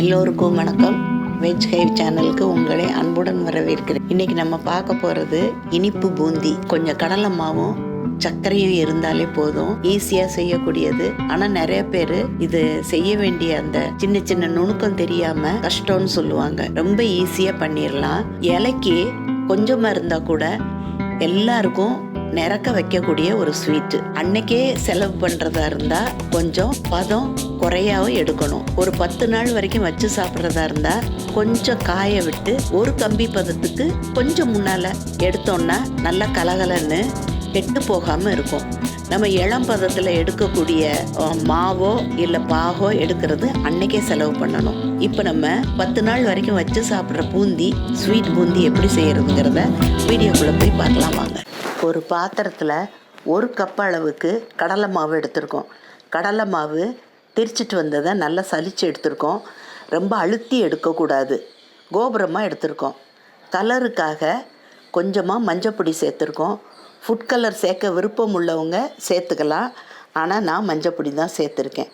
எல்லோருக்கும் வணக்கம். வெஜ் ஹைவ் சேனலுக்கு உங்களை அன்புடன் வரவேற்கிறேன். இன்னைக்கு நம்ம பார்க்க போகிறது இனிப்பு பூந்தி. கொஞ்சம் கடலை மாவும் சர்க்கரையும் இருந்தாலே போதும். ஈஸியாக செய்யக்கூடியது. ஆனால் நிறைய பேர் இது செய்ய வேண்டிய அந்த சின்ன சின்ன நுணுக்கம் தெரியாமல் கஷ்டம்னு சொல்லுவாங்க. ரொம்ப ஈஸியாக பண்ணிடலாம் இலைக்கு கொஞ்சமாக இருந்தால் கூட எல்லாருக்கும் நிறக்க வைக்கக்கூடிய ஒரு ஸ்வீட்டு அன்னைக்கே செலவு பண்ணுறதா இருந்தால் கொஞ்சம் பதம் குறையாவும் எடுக்கணும். ஒரு பத்து நாள் வரைக்கும் வச்சு சாப்பிட்றதா இருந்தால் கொஞ்சம் காய விட்டு ஒரு கம்பி பதத்துக்கு கொஞ்சம் முன்னால் எடுத்தோம்னா நல்லா கலகலன்னு கெட்டு போகாமல் இருக்கும். நம்ம இளம் பதத்தில் எடுக்கக்கூடிய மாவோ இல்லை பாகோ எடுக்கிறது அன்னைக்கே செலவு பண்ணணும். இப்போ நம்ம பத்து நாள் வரைக்கும் வச்சு சாப்பிட்ற பூந்தி ஸ்வீட் பூந்தி எப்படி செய்யறதுங்கிறத வீடியோக்குள்ளே போய் பார்க்கலாம் வாங்க ஒரு பாத்திரத்தில் ஒரு கப் அளவுக்கு கடலை மாவு எடுத்திருக்கோம். கடலை மாவு திரிச்சிட்டு வந்ததை நல்லா சலித்து எடுத்திருக்கோம். ரொம்ப அழுத்தி எடுக்கக்கூடாது. கோபுரமாக எடுத்திருக்கோம். கலருக்காக கொஞ்சமாக மஞ்சப்பொடி சேர்த்துருக்கோம். ஃபுட் கலர் சேர்க்க விருப்பம் உள்ளவங்க சேர்த்துக்கலாம். ஆனால் நான் மஞ்சப்பொடி தான் சேர்த்துருக்கேன்.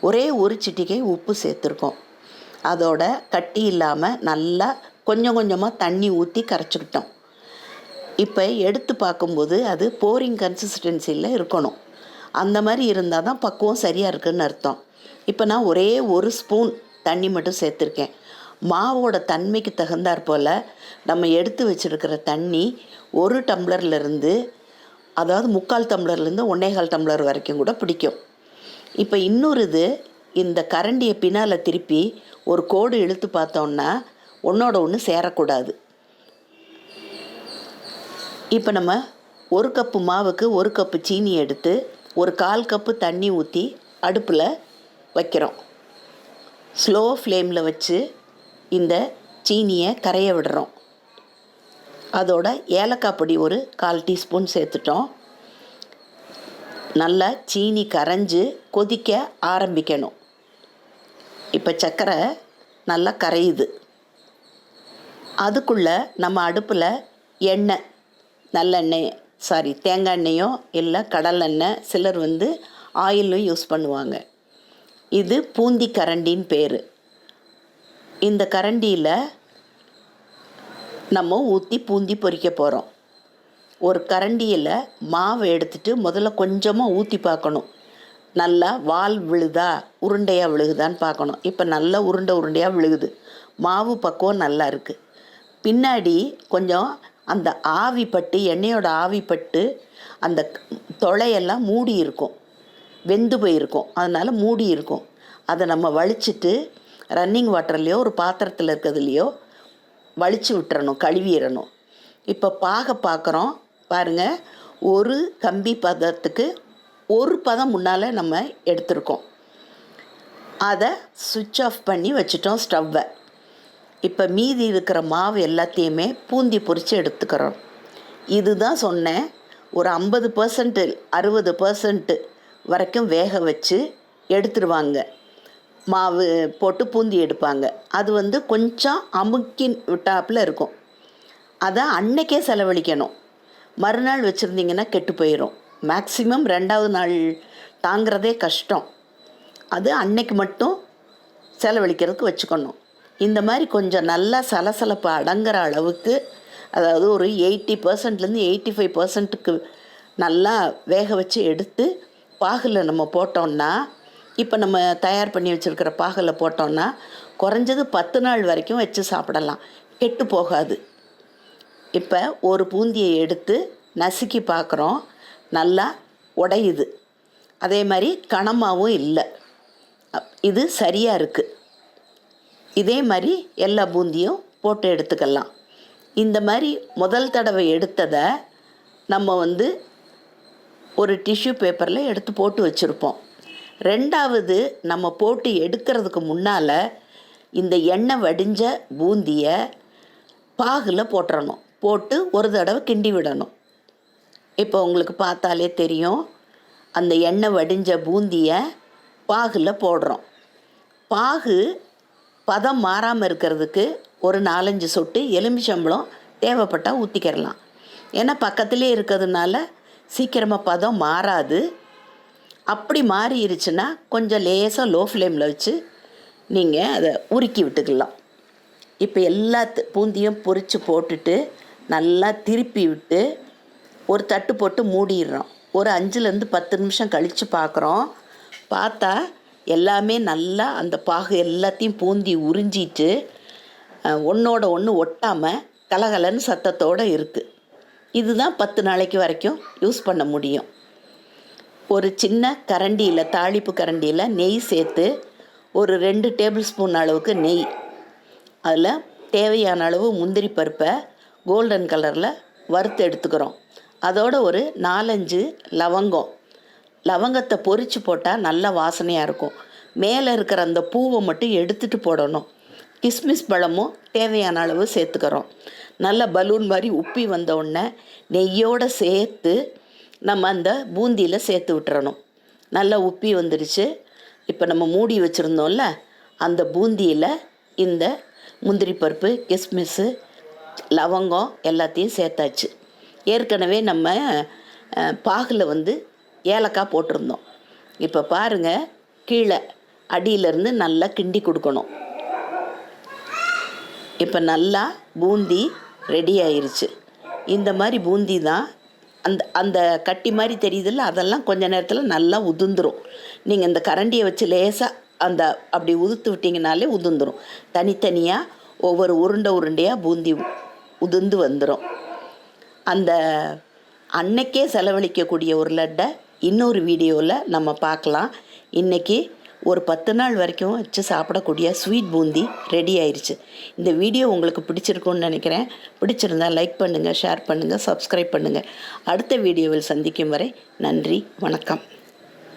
ஒரே ஒரு சிட்டிகை உப்பு சேர்த்துருக்கோம். அதோட கட்டி இல்லாமல் நல்லா கொஞ்சம் கொஞ்சமாக தண்ணி ஊற்றி கரைச்சிக்கிட்டோம். இப்போ எடுத்து பார்க்கும்போது அது போரிங் கன்சிஸ்டன்சியில் இருக்கணும். அந்த மாதிரி இருந்தால் தான் பக்குவம் சரியாக இருக்குன்னு அர்த்தம். இப்போ நான் ஒரே ஒரு ஸ்பூன் தண்ணி மட்டும் சேர்த்துருக்கேன். மாவோட தன்மைக்கு தகுந்தாற் போல் நம்ம எடுத்து வச்சுருக்கிற தண்ணி ஒரு டம்ளர்லேருந்து அதாவது முக்கால் டம்ளர்லேருந்து ஒன்னேகால் டம்ளர் வரைக்கும் கூட பிடிக்கும். இப்போ இன்னொரு இது இந்த கரண்டியை பின்னால் திருப்பி ஒரு கோடு இழுத்து பார்த்தோன்னா ஒன்றோட ஒன்று சேரக்கூடாது. இப்போ நம்ம ஒரு கப்பு மாவுக்கு ஒரு கப்பு சீனி எடுத்து ஒரு கால் கப்பு தண்ணி ஊற்றி அடுப்பில் வைக்கிறோம். ஸ்லோ ஃப்ளேமில் வச்சு இந்த சீனியை கரைய விடுறோம். அதோட ஏலக்காய் பொடி ஒரு கால் டீஸ்பூன் சேர்த்துட்டோம். நல்லா சீனி கரைஞ்சு கொதிக்க ஆரம்பிக்கணும். இப்போ சர்க்கரை நல்லா கரையுது. அதுக்குள்ளே நம்ம அடுப்பில் எண்ணெய் நல்லெண்ணெய் சாரி தேங்காய் எண்ணெயோ இல்லை கடல் எண்ணெய் சிலர் வந்து ஆயிலும் யூஸ் பண்ணுவாங்க. இது பூந்தி கரண்டின்னு பேர். இந்த கரண்டியில் நம்ம ஊற்றி பூந்தி பொறிக்க போகிறோம் ஒரு கரண்டியில் மாவு எடுத்துட்டு முதல்ல கொஞ்சமாக ஊற்றி பார்க்கணும். நல்லா வால் விழுதா உருண்டையாக விழுகுதான்னு பார்க்கணும். இப்போ நல்லா உருண்டை உருண்டையாக விழுகுது. மாவு பக்குவம் நல்லா இருக்குது பின்னாடி கொஞ்சம் அந்த ஆவி பட்டு எண்ணெயோட ஆவி பட்டு அந்த தொலையெல்லாம் மூடி இருக்கும். வெந்து போயிருக்கும். அதனால் மூடி இருக்கும். அதை நம்ம வலிச்சிட்டு ரன்னிங் வாட்டர்லேயோ ஒரு பாத்திரத்தில் இருக்கிறதுலையோ வலிச்சு விட்டுறணும் கழுவிடணும். இப்போ பாக பார்க்குறோம் பாருங்கள் ஒரு கம்பி பதத்துக்கு ஒரு பதம் முன்னால் நம்ம எடுத்திருக்கோம். அதை சுவிட்ச் ஆஃப் பண்ணி வச்சுட்டோம் ஸ்டவ்வை இப்போ மீதி இருக்கிற மாவு எல்லாத்தையுமே பூந்தி பொரித்து எடுத்துக்கிறோம். இதுதான் சொன்னேன் ஒரு ஐம்பது பர்சன்ட்டு அறுபது பர்சன்ட்டு வரைக்கும் வேக வச்சு எடுத்துருவாங்க. மாவு போட்டு பூந்தி எடுப்பாங்க. அது வந்து கொஞ்சம் அமுக்கி விட்டாப்பில் இருக்கும். அதை அன்னைக்கே செலவழிக்கணும். மறுநாள் வச்சுருந்தீங்கன்னா கெட்டு போயிடும் மேக்சிமம் ரெண்டாவது நாள் தாங்கிறதே கஷ்டம். அது அன்னைக்கு மட்டும் செலவழிக்கிறதுக்கு வச்சுக்கணும். இந்த மாதிரி கொஞ்சம் நல்லா சலசலப்பு அடங்குற அளவுக்கு அதாவது ஒரு எயிட்டி பர்சன்ட்லேருந்து எயிட்டி ஃபைவ் பர்சன்ட்டுக்கு நல்லா வேக வச்சு எடுத்து பாகில் நம்ம போட்டோம்னா இப்போ நம்ம தயார் பண்ணி வச்சுருக்கிற பாகில் போட்டோம்னா குறைஞ்சது பத்து நாள் வரைக்கும் வச்சு சாப்பிடலாம். கெட்டு போகாது. இப்போ ஒரு பூந்தியை எடுத்து நசுக்கி பார்க்குறோம் நல்லா உடையுது. அதே மாதிரி கனமாகவும் இல்லை. இது சரியாக இருக்குது இதே மாதிரி எல்லா பூந்தியும் போட்டு எடுத்துக்கலாம். இந்த மாதிரி முதல் தடவை எடுத்ததை நம்ம வந்து ஒரு டிஷ்யூ பேப்பரில் எடுத்து போட்டு வச்சுருப்போம். ரெண்டாவது நம்ம போட்டு எடுக்கிறதுக்கு முன்னால் இந்த எண்ணெய் வடிஞ்ச பூந்தியை பாகில் போட்டுறணும். போட்டு ஒரு தடவை கிண்டி விடணும். இப்போ உங்களுக்கு பார்த்தாலே தெரியும். அந்த எண்ணெய் வடிஞ்ச பூந்தியை பாகில் போடுறோம். பாகு பதம் மாறாமல் இருக்கிறதுக்கு ஒரு நாலஞ்சு சொட்டு எலுமிச்சம்பளம் தேவைப்பட்டால் ஊற்றிக்கிறலாம் ஏன்னா பக்கத்துலேயே இருக்கிறதுனால சீக்கிரமாக பதம் மாறாது. அப்படி மாறிடுச்சுன்னா கொஞ்சம் லேசாக லோ ஃப்ளேமில் வச்சு நீங்கள் அதை உருக்கி விட்டுக்கலாம். இப்போ எல்லா பூந்தியும் பொரித்து போட்டுட்டு நல்லா திருப்பி விட்டு ஒரு தட்டு போட்டு மூடிடுறோம். ஒரு அஞ்சுலேருந்து பத்து நிமிஷம் கழித்து பார்க்குறோம் பார்த்தா எல்லாமே நல்லா அந்த பாகு எல்லாத்தையும் பூந்தி உறிஞ்சிட்டு ஒன்றோட ஒன்று ஒட்டாமல் கலகலன்னு சத்தத்தோடு இருக்குது இதுதான் பத்து நாளைக்கு வரைக்கும் யூஸ் பண்ண முடியும். ஒரு சின்ன கரண்டியில் தாளிப்பு கரண்டியில் நெய் சேர்த்து ஒரு ரெண்டு டேபிள் ஸ்பூன் அளவுக்கு நெய் அதில் தேவையான அளவு முந்திரி பருப்பை கோல்டன் கலரில் வறுத்து எடுத்துக்கிறோம். அதோட ஒரு நாலஞ்சு லவங்கம் லவங்கத்தை பொறிச்சு போட்டால் நல்ல வாசனையாக இருக்கும். மேலே இருக்கிற அந்த பூவை மட்டும் எடுத்துட்டு போடணும். கிஸ்மிஸ் பழமும் தேவையான அளவு சேர்த்துக்கிறோம். நல்ல பலூன் மாதிரி உப்பி வந்த உடனே நெய்யோடு சேர்த்து நம்ம அந்த பூந்தியில் சேர்த்து விட்டுறணும். நல்லா உப்பி வந்துடுச்சு இப்போ நம்ம மூடி வச்சுருந்தோம்ல அந்த பூந்தியில் இந்த முந்திரி பருப்பு கிஸ்மிஸ்ஸு லவங்கம் எல்லாத்தையும் சேர்த்தாச்சு. ஏற்கனவே நம்ம பாகில் வந்து ஏலக்காய் போட்டிருந்தோம். இப்போ பாருங்கள் கீழே அடியிலேருந்து நல்லா கிண்டி கொடுக்கணும். இப்போ நல்லா பூந்தி ரெடி ஆயிருச்சு. இந்த மாதிரி பூந்தி தான் அந்த அந்த கட்டி மாதிரி தெரியுதுல்ல அதெல்லாம் கொஞ்ச நேரத்தில் நல்லா உதுந்துரும் நீங்கள் இந்த கரண்டியை வச்சு லேசாக அந்த அப்படி உதுத்து விட்டிங்கனாலே உதிர்ந்துரும். தனித்தனியாக ஒவ்வொரு உருண்டை உருண்டையாக பூந்தி உதிர்ந்து வந்துடும் அந்த அன்னைக்கே செலவழிக்கக்கூடிய ஒரு லட்டை இன்னொரு வீடியோவில் நம்ம பார்க்கலாம். இன்றைக்கி ஒரு பத்து நாள் வரைக்கும் வச்சு சாப்பிடக்கூடிய ஸ்வீட் பூந்தி ரெடி ஆயிடுச்சு இந்த வீடியோ உங்களுக்கு பிடிச்சிருக்கும்னு நினைக்கிறேன். பிடிச்சிருந்தா லைக் பண்ணுங்கள் ஷேர் பண்ணுங்கள் சப்ஸ்கிரைப் பண்ணுங்கள் அடுத்த வீடியோவில் சந்திக்கும் வரை நன்றி வணக்கம்.